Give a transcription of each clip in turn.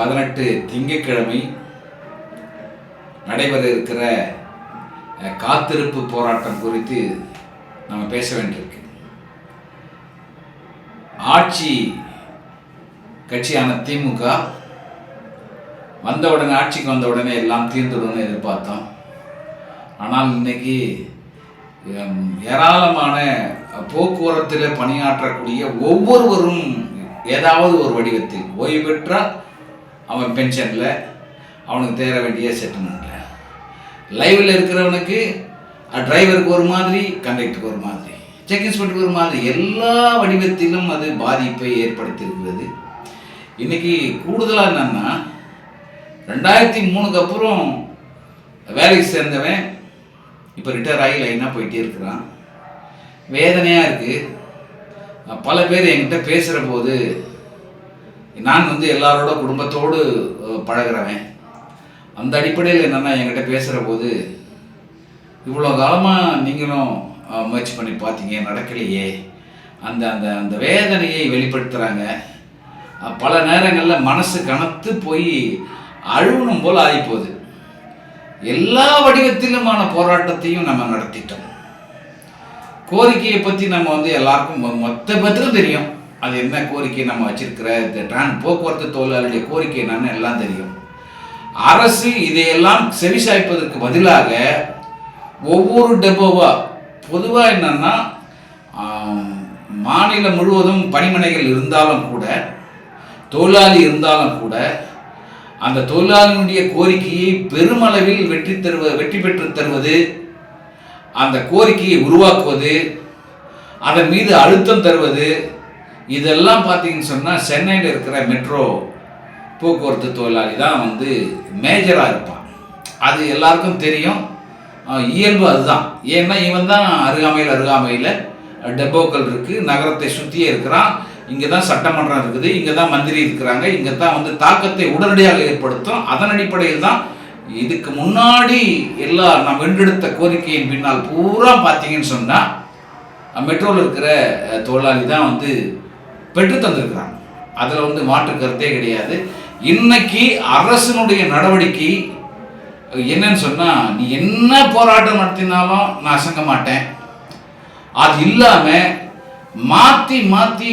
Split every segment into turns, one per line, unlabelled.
பதினெட்டு திங்கட்கிழமை நடைபெற இருக்கிற காத்திருப்பு போராட்டம் குறித்து நம்ம பேச வேண்டியிருக்கு. ஆட்சி கட்சியான திமுக வந்த உடனே ஆட்சிக்கு வந்த உடனே எல்லாம் தீர்ந்துடும்னு எதிர்பார்த்தோம். ஆனால் இன்னைக்கு ஏராளமான போக்குவரத்தில் பணியாற்றக்கூடிய ஒவ்வொருவரும் ஏதாவது ஒரு வடிவத்தில் ஓய்வு பெற்றால் அவன் பென்ஷனில் அவனுக்கு தேர வேண்டிய செட்டில்மெண்ட்டில் லைவில் இருக்கிறவனுக்கு டிரைவருக்கு ஒரு மாதிரி கண்டக்டருக்கு ஒரு மாதிரி செக் இன்ஸ்பெக்டருக்கு ஒரு மாதிரி எல்லா வடிவத்திலும் அது பாதிப்பை ஏற்படுத்தியிருக்கிறது. இன்றைக்கி கூடுதலாக என்னன்னா ரெண்டாயிரத்தி மூணுக்கு அப்புறம் வேலைக்கு சேர்ந்தவன் இப்போ ரிட்டையர் ஆகி லைனாக போயிட்டே இருக்கிறான். வேதனையாக இருக்குது பல பேர் என்கிட்ட பேசுகிற போது நான் வந்து எல்லாரோட குடும்பத்தோடு பழகிறவன் பழகுறவன். அந்த அடிப்படையில் என்னென்னா என்கிட்ட பேசுகிற போது இவ்வளோ காலமாக நீங்களும் முயற்சி பண்ணி பார்த்தீங்க நடக்கலையே. அந்த அந்த அந்த வேதனையை வெளிப்படுத்துகிறாங்க பல நேரங்களில் மனசு கனத்து போய் அழுவணும் போல் ஆகிப்போகுது எல்லா வடிவத்திலுமான போராட்டத்தையும் நம்ம நடத்திட்டோம். கோரிக்கையை பற்றி நம்ம வந்து எல்லாருக்கும் மொத்த பேத்துக்கும் தெரியும். அது என்ன கோரிக்கை நம்ம வச்சிருக்கிற? இந்த டிரான் போக்குவரத்து தொழிலாளருடைய கோரிக்கை என்னன்னு எல்லாம் தெரியும். அரசு இதையெல்லாம் செவிசாய்ப்பதற்கு பதிலாக ஒவ்வொரு டெப்போவா பொதுவாக என்னன்னா மாநிலம் முழுவதும் பணிமனைகள் இருந்தாலும் கூட தொழிலாளி இருந்தாலும் கூட அந்த தொழிலாளியினுடைய கோரிக்கையை பெருமளவில் வெற்றி தருவ வெற்றி பெற்று தருவது அந்த கோரிக்கையை உருவாக்குவது அதன் மீது அழுத்தம் தருவது இதெல்லாம் பார்த்தீங்கன்னு சொன்னால் சென்னையில் இருக்கிற மெட்ரோ போக்குவரத்து தொழிலாளி தான் வந்து மேஜராக இருப்பான். அது எல்லாருக்கும் தெரியும். இயல்பு அதுதான். ஏன்னா இவன் தான் அருகாமையில் அருகாமையில் டெப்போக்கள் இருக்குது நகரத்தை சுற்றியே இருக்கிறான். இங்கே தான் சட்டமன்றம் இருக்குது. இங்கே தான் மந்திரி இருக்கிறாங்க. இங்கே தான் வந்து தாக்கத்தை உடனடியாக ஏற்படுத்தும். அதன் அடிப்படையில் தான் இதுக்கு முன்னாடி எல்லா நான் வென்றெடுத்த கோரிக்கையின் பின்னால் பூரா பார்த்தீங்கன்னு சொன்னால் மெட்ரோவில் இருக்கிற தொழிலாளி தான் வந்து பெற்று தந்திருக்கிறாங்க அதில் வந்து மாற்று கருத்தே கிடையாது. இன்னைக்கு அரசினுடைய நடவடிக்கை என்னன்னு சொன்னால் நீ என்ன போராட்டம் நடத்தினாலும் நான் அசங்க மாட்டேன். அது இல்லாமல் மாற்றி மாற்றி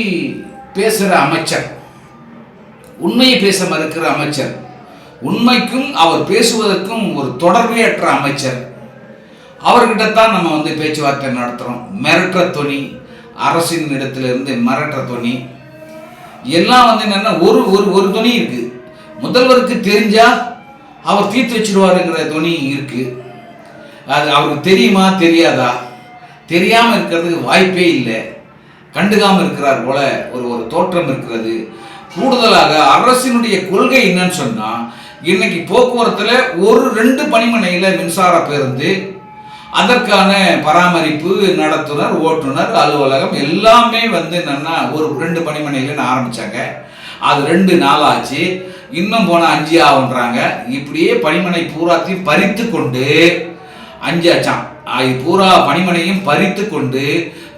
பேசுகிற அமைச்சர் உண்மையை பேச மறுக்கிற அமைச்சர் உண்மைக்கும் அவர் பேசுவதற்கும் ஒரு தொடர்பையற்ற அமைச்சர் அவர்கிட்ட தான் நம்ம வந்து பேச்சுவார்த்தை நடத்துகிறோம் மிரட்டுற துணி அரசின் இடத்திலிருந்து மிரட்டுற துணி எல்லாம் வந்து என்னென்னா ஒரு ஒரு ஒரு துணி இருக்கு. முதல்வருக்கு தெரிஞ்சா அவர் தீர்த்து வச்சிருவாருங்கிற துணி இருக்கு. அது அவருக்கு தெரியுமா தெரியாதா? தெரியாமல் இருக்கிறதுக்கு வாய்ப்பே இல்லை. கண்டுகாமல் இருக்கிறார் போல ஒரு ஒரு தோற்றம் இருக்கிறது. கூடுதலாக அரசினுடைய கொள்கை என்னன்னு சொன்னால் இன்னைக்கு போக்குவரத்தில் ஒரு ரெண்டு பணிமனையில் மின்சார பேருந்து அதற்கான பராமரிப்பு நடத்துனர் ஓட்டுநர் அலுவலகம் எல்லாமே வந்து என்னன்னா ஒரு ரெண்டு பணிமனையில ஆரம்பிச்சாங்க. அது ரெண்டு நாள் ஆச்சு இன்னும் போனால் அஞ்சு ஆகுன்றாங்க இப்படியே பணிமனை பூராத்தையும் பறித்து கொண்டு அஞ்சு ஆச்சான் அது பூரா பணிமனையும் பறித்து கொண்டு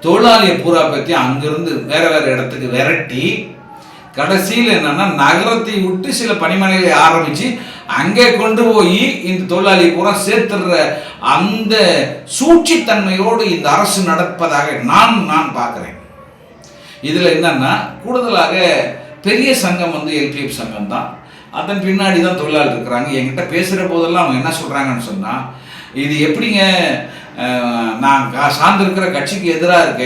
தொழிலாளியை பூரா பற்றி அங்கிருந்து வேற வேற இடத்துக்கு விரட்டி கடைசியில் என்னன்னா நகரத்தை விட்டு சில பணிமனைகளை ஆரம்பித்து அங்கே கொண்டு போய் இந்த தொழிலாளி பூரா சேர்த்துடுற அந்த சூழ்ச்சித்தன்மையோடு இந்த அரசு நடப்பதாக நான் நான் பார்க்குறேன். இதில் என்னன்னா கூடுதலாக பெரிய சங்கம் வந்து எல்பிஎஃப் சங்கம் தான். அதன் பின்னாடி தான் தொழிலாளி இருக்கிறாங்க. என்கிட்ட பேசுகிற போதெல்லாம் அவங்க என்ன சொல்கிறாங்கன்னு சொன்னால் இது எப்படிங்க நான் கா- சார்ந்திருக்கிற கட்சிக்கு எதிராக இருக்க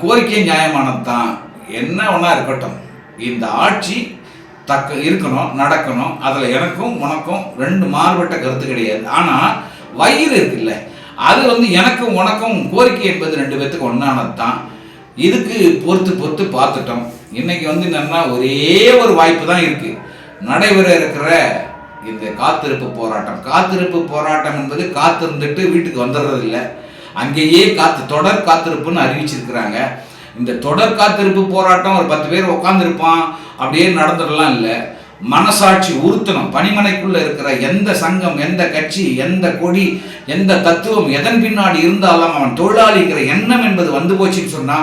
கோரிக்கை நியாயமானது தான் என்ன ஒன்றா இருக்கட்டும். இந்த ஆட்சி தக்க இருக்கணும் நடக்கணும். அதில் எனக்கும் உனக்கும் ரெண்டு மாறுபட்ட கருத்து கிடையாது. ஆனால் வயிறு இருக்குல்ல. அது வந்து எனக்கும் உனக்கும் கோரிக்கை என்பது ரெண்டு பேர்த்துக்கு ஒன்றானது தான் இதுக்கு பொறுத்து பொறுத்து பார்த்துட்டோம். இன்னைக்கு வந்து என்னன்னா ஒரே ஒரு வாய்ப்பு தான் இருக்கு. நடைபெற இருக்கிற இந்த காத்திருப்பு போராட்டம். காத்திருப்பு போராட்டம் என்பது காத்திருந்துட்டு வீட்டுக்கு வந்துடுறதில்ல. அங்கேயே காத்து தொடர் காத்திருப்புன்னு அறிவிச்சிருக்கிறாங்க. இந்த தொடர் காத்திருப்பு போராட்டம் ஒரு பத்து பேர் உட்காந்துருப்பான் அப்படியே நடந்துடலாம் இல்லை. மனசாட்சி உறுத்தணும். பணிமனைக்குள்ளே இருக்கிற எந்த சங்கம் எந்த கட்சி எந்த கொடி எந்த தத்துவம் எதன் பின்னாடி இருந்தாலும் அவன் தொழிலாளிங்கிற எண்ணம் என்பது வந்து போச்சுன்னு சொன்னா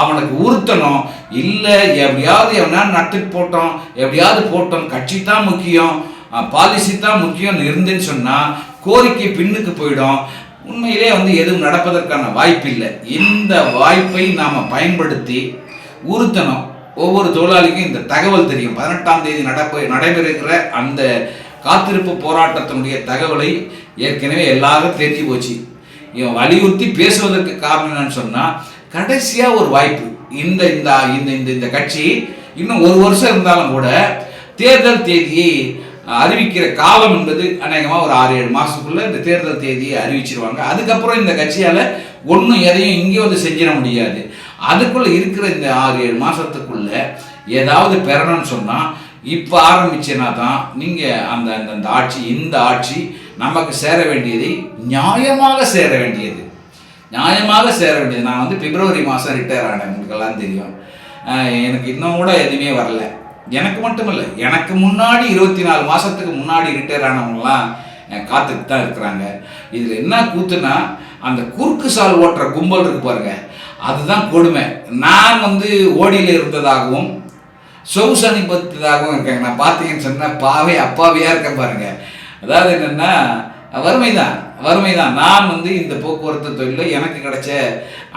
அவனுக்கு உறுத்தணும். இல்லை எப்படியாவது எவனா நட்டுக்கு போட்டோம் எப்படியாவது போட்டோம். கட்சி தான் முக்கியம் பாலிசி தான் முக்கியம்னு இருந்துன்னு சொன்னால் கோரிக்கை பின்னுக்கு போயிடும். உண்மையிலே வந்து எதுவும் நடப்பதற்கான வாய்ப்பு இல்லை இந்த வாய்ப்பை நாம் பயன்படுத்தி உறுத்தணும். ஒவ்வொரு தொழிலாளிக்கும் இந்த தகவல் தெரியும். பதினெட்டாம் தேதி நடப்ப நடைபெறுகிற அந்த காத்திருப்பு போராட்டத்தினுடைய தகவலை ஏற்கனவே எல்லாரும் தெரிஞ்சு போச்சு. இவன் வலியுறுத்தி பேசுவதற்கு காரணம் என்னன்னு சொன்னால் கடைசியாக ஒரு வாய்ப்பு. இந்த இந்த இந்த இந்த இந்த கட்சி இன்னும் ஒரு வருஷம் இருந்தாலும் கூட தேர்தல் தேதியை அறிவிக்கிற காலம் என்பது அநேகமாக ஒரு ஆறு ஏழு மாதத்துக்குள்ளே இந்த தேர்தல் தேதியை அறிவிச்சிருவாங்க. அதுக்கப்புறம் இந்த கட்சியால் ஒன்றும் எதையும் இங்கே வந்து செஞ்சிட முடியாது. அதுக்குள்ளே இருக்கிற இந்த ஆறு ஏழு மாதத்துக்குள்ள ஏதாவது பெறணும்னு சொன்னால் இப்போ ஆரம்பிச்சேன்னா தான் நீங்கள் அந்த அந்த ஆட்சி இந்த ஆட்சி நமக்கு சேர வேண்டியதை நியாயமாக சேர வேண்டியது. நியாயமாக சேர வேண்டியது. நான் வந்து பிப்ரவரி மாதம் ரிட்டையர் ஆனேன். உங்களுக்கெல்லாம் தெரியும். எனக்கு இன்னும் கூட எதுவுமே வரல. எனக்கு மட்டும் இல்லை எனக்கு முன்னாடி இருபத்தி நாலு மாதத்துக்கு முன்னாடி ரிட்டையர் ஆனவங்களாம் காத்துட்டு தான் இருக்கிறாங்க. இதில் என்ன கூத்துனா அந்த குறுக்கு சால் ஓட்டுற கும்பல் இருக்கு பாருங்க அதுதான் கொடுமை. நான் வந்து ஓடியில் இருந்ததாகவும் சொகுசனி பத்ததாகவும் இருக்காங்க நான் பார்த்தீங்கன்னு சொன்னால் பாவே அப்பாவியாக இருக்கேன் பாருங்க. அதாவது என்னென்னா வறுமை தான் வறுமை தான் நான் வந்து இந்த போக்குவரத்து தொழிலில் எனக்கு கிடைச்ச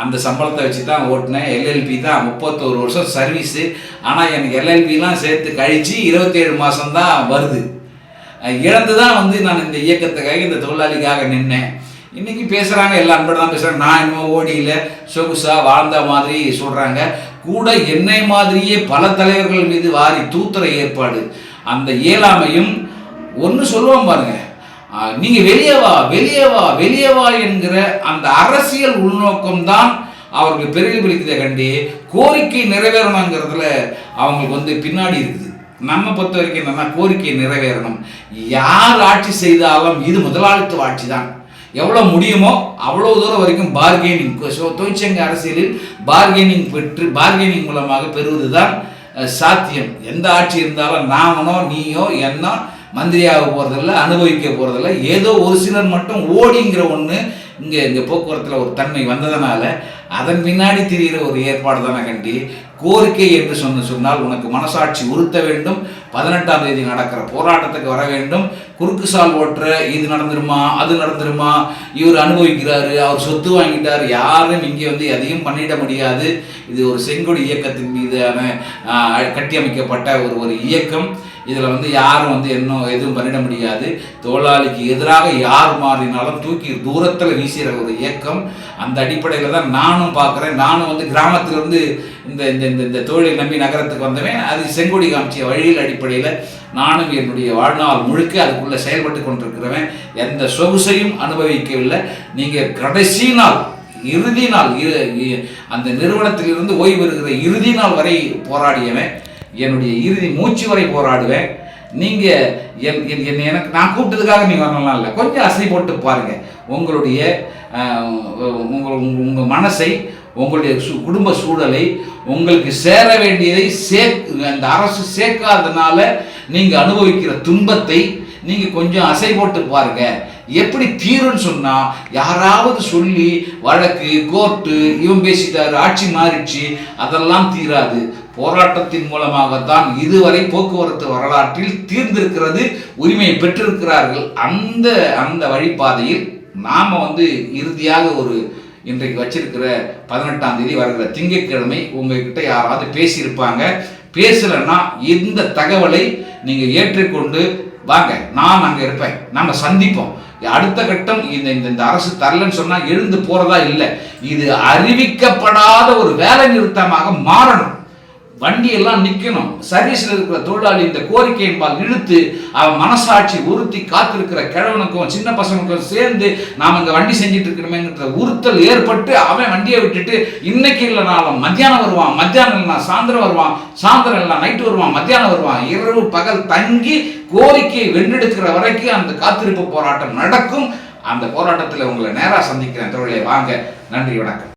அந்த சம்பளத்தை வச்சு தான் ஓட்டினேன் எல்எல்பி தான் முப்பத்தோரு வருஷம் சர்வீஸு ஆனால் எனக்கு எல்எல்பிலாம் சேர்த்து கழித்து இருபத்தேழு மாதம் தான் வருது. இழந்து தான் வந்து நான் இந்த இயக்கத்துக்காக இந்த தொழிலாளிக்காக நின்னேன். இன்றைக்கி பேசுகிறாங்க எல்லா அன்போட தான் பேசுகிறாங்க நான் இன்னும் ஓடியில் சொகுசாக வாழ்ந்த மாதிரி சொல்கிறாங்க கூட என்னை மாதிரியே பல தலைவர்கள் மீது வாரி தூத்துற ஏற்பாடு. அந்த இயலாமையும் ஒன்று சொல்லுவோம் பாருங்கள் நீங்க வெளியே வா வெளியே வா வெளியே வா என்கிற அந்த அரசியல் உள்நோக்கம் தான் அவருக்கு பிரதிபலிக்கிறதை கண்டி கோரிக்கை நிறைவேறணுங்கிறதுல அவங்களுக்கு வந்து பின்னாடி இருக்குது. நம்ம பொறுத்த வரைக்கும் என்னன்னா கோரிக்கை நிறைவேறணும். யார் ஆட்சி செய்தாலும் இது முதலாளித்துவ ஆட்சி தான் எவ்வளோ முடியுமோ அவ்வளோ தூரம் வரைக்கும் பார்கெனிங் தொழிற்சங்க அரசியலில் பார்கெனிங் பெற்று பார்கெனிங் மூலமாக பெறுவது தான் சாத்தியம். எந்த ஆட்சி இருந்தாலும் நாமனோ நீயோ என்ன மந்திரியாக போகிறதில்ல அனுபவிக்க போகிறதில்ல ஏதோ ஒரு சிலர் மட்டும் ஓடிங்கிற ஒன்று இங்கே இங்கே போக்குவரத்தில் ஒரு தன்மை வந்ததுனால அதன் பின்னாடி தெரிகிற ஒரு ஏற்பாடு தானே கண்டி. கோரிக்கை என்று சொன்ன சொன்னால் உனக்கு மனசாட்சி உறுத்த வேண்டும். பதினெட்டாம் தேதி நடக்கிற போராட்டத்துக்கு வர வேண்டும். குறுக்கு சால் ஓட்டுற இது நடந்துருமா அது நடந்துருமா? இவர் அனுபவிக்கிறாரு அவர் சொத்து வாங்கிட்டார். யாரும் இங்கே வந்து எதையும் பண்ணிட முடியாது. இது ஒரு செங்கொடி இயக்கத்தின் மீதான கட்டியமைக்கப்பட்ட ஒரு ஒரு இயக்கம். இதில் வந்து யாரும் வந்து என்ன எதுவும் பண்ணிட முடியாது. தொழிலாளிக்கு எதிராக யார் மாறினாலும் தூக்கி தூரத்தில் வீசுகிற ஒரு இயக்கம். அந்த அடிப்படையில் தான் நானும் பார்க்குறேன். நானும் வந்து கிராமத்திலிருந்து இந்த இந்த இந்த இந்த தொழிலை நம்பி நகரத்துக்கு வந்தவன். அது செங்கொடி காமிச்சிய வழியில் அடிப்படையில் நானும் என்னுடைய வாழ்நாள் முழுக்க அதுக்குள்ளே செயல்பட்டு கொண்டிருக்கிறவன். எந்த சொகுசையும் அனுபவிக்கவில்லை. நீங்கள் கடைசி நாள் இறுதி நாள் இரு- அந்த நிறுவனத்திலிருந்து ஓய்வு பெறுகிற இறுதி நாள் வரை போராடியவன். என்னுடைய இறுதி மூச்சு வரை போராடுவேன். நீங்க என் என்- என்னை எனக்கு நான் கூப்பிட்டதுக்காக நீங்க வரலாம் இல்லை. கொஞ்சம் அசை போட்டு பாருங்க. உங்களுடைய உங்கள் உங்கள் மனசை உங்களுடைய சு குடும்ப சூழலை உங்களுக்கு சேர வேண்டியதை சே அந்த அரசு சேர்க்காதனால நீங்க அனுபவிக்கிற துன்பத்தை நீங்க கொஞ்சம் அசை போட்டு பாருங்க. எப்படி தீரும்னு சொன்னா யாராவது சொல்லி வழக்கு கோர்ட்டு இவன் பேசிட்டாரு ஆட்சி மாறிடுச்சு அதெல்லாம் தீராது. போராட்டத்தின் மூலமாகத்தான் இதுவரை போக்குவரத்து வரலாற்றில் தீர்ந்திருக்கிறது உரிமையை பெற்றிருக்கிறார்கள். அந்த அந்த வழிபாதையில் நாம் வந்து இறுதியாக ஒரு இன்றைக்கு வச்சிருக்கிற பதினெட்டாம் தேதி வருகிற திங்கட்கிழமை உங்ககிட்ட யாராவது பேசியிருப்பாங்க. பேசலைன்னா இந்த தகவலை நீங்கள் ஏற்றுக்கொண்டு வாங்க நான் அங்கே இருப்பேன். நம்ம சந்திப்போம். அடுத்த கட்டம் இந்த இந்த இந்த அரசு தரலன்னு சொன்னால் எழுந்து போகிறதா இல்லை. இது அறிவிக்கப்படாத ஒரு வேலை நிறுத்தமாக மாறணும். வண்டியெல்லாம் நிற்கணும் சர்வீஸில் இருக்கிற தொழிலாளி இந்த கோரிக்கை என்பால் இழுத்து அவன் மனசாட்சி உறுத்தி காத்திருக்கிற கிழவனுக்கும் சின்ன பசங்களுக்கும் சேர்ந்து நாம் இங்கே வண்டி செஞ்சுட்டு இருக்கிறோமேங்கிற உறுத்தல் ஏற்பட்டு அவன் வண்டியை விட்டுட்டு இன்னைக்கு இல்லைனாலும் மத்தியானம் வருவான். மத்தியானம் இல்லைனா சாயந்தரம் வருவான். சாயந்தரம் இல்லைனா நைட்டு வருவான். மத்தியானம் வருவான். இரவு பகல் தங்கி கோரிக்கையை வென்றெடுக்கிற வரைக்கும் அந்த காத்திருப்பு போராட்டம் நடக்கும். அந்த போராட்டத்தில் உங்களை நேராக சந்திக்கிறேன். தொழிலை வாங்க. நன்றி வணக்கம்.